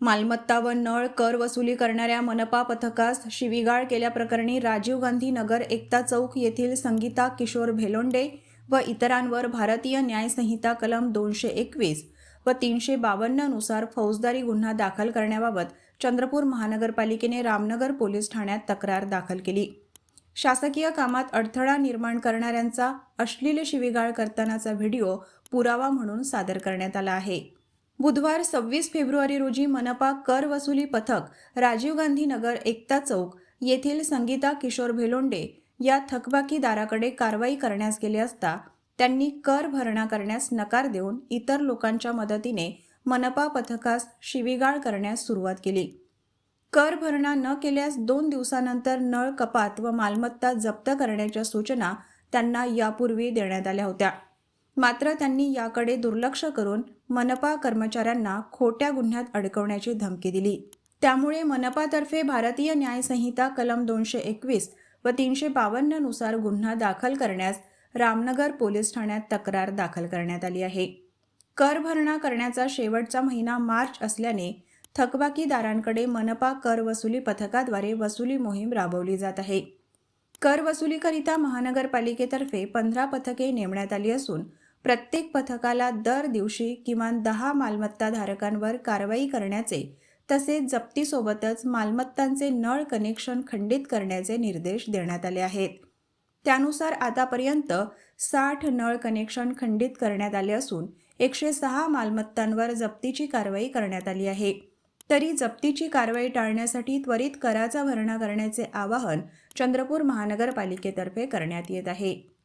मालमत्ता व नळ कर वसुली करणाऱ्या मनपा पथकास शिवीगाळ केल्याप्रकरणी राजीव गांधी नगर एकता चौक येथील संगीता किशोर भेलोंडे व इतरांवर भारतीय न्यायसंहिता कलम दोनशे एकवीस व तीनशे बावन्ननुसार फौजदारी गुन्हा दाखल करण्याबाबत चंद्रपूर महानगरपालिकेने रामनगर पोलीस ठाण्यात तक्रार दाखल केली. शासकीय कामात अडथळा निर्माण करणाऱ्यांचा अश्लील शिवीगाळ करतानाचा व्हिडिओ पुरावा म्हणून सादर करण्यात आला आहे. बुधवार सव्वीस फेब्रुवारी रोजी मनपा कर वसुली पथक राजीव गांधी नगर एकता चौक येथील संगीता किशोर भेलोंडे या थकबाकीदाराकडे कारवाई करण्यास गेले असता त्यांनी कर भरणा करण्यास नकार देऊन इतर लोकांच्या मदतीने मनपा पथकास शिवीगाळ करण्यास सुरुवात केली. कर भरणा न केल्यास दोन दिवसानंतर नळ कपात व मालमत्ता जप्त करण्याच्या सूचना त्यांना यापूर्वी देण्यात आल्या होत्या. मात्र त्यांनी याकडे दुर्लक्ष करून मनपा कर्मचाऱ्यांना खोट्या गुन्ह्यात अडकवण्याची धमकी दिली. त्यामुळे मनपातर्फे भारतीय न्यायसंहिता कलम दोनशे एकवीस व तीनशे बावन्ननुसार गुन्हा दाखल करण्यास रामनगर पोलीस ठाण्यात तक्रार दाखल करण्यात आली आहे. कर भरणा करण्याचा शेवटचा महिना मार्च असल्याने थकबाकीदारांकडे मनपा कर वसुली पथकाद्वारे वसुली मोहीम राबवली जात आहे. कर वसुलीकरिता महानगरपालिकेतर्फे पंधरा पथके नेमण्यात आली असून प्रत्येक पथकाला दर दिवशी किमान दहा मालमत्ता धारकांवर कारवाई करण्याचे तसेच जप्तीसोबतच मालमत्तांचे नळ कनेक्शन खंडित करण्याचे निर्देश देण्यात आले आहेत. त्यानुसार आतापर्यंत साठ नळ कनेक्शन खंडित करण्यात आले असून एकशे सहा मालमत्तांवर जप्तीची कारवाई करण्यात आली आहे. तरी जप्तीची कारवाई टाळण्यासाठी त्वरित कराचा भरणा करण्याचे आवाहन चंद्रपूर महानगरपालिकेतर्फे करण्यात येत आहे.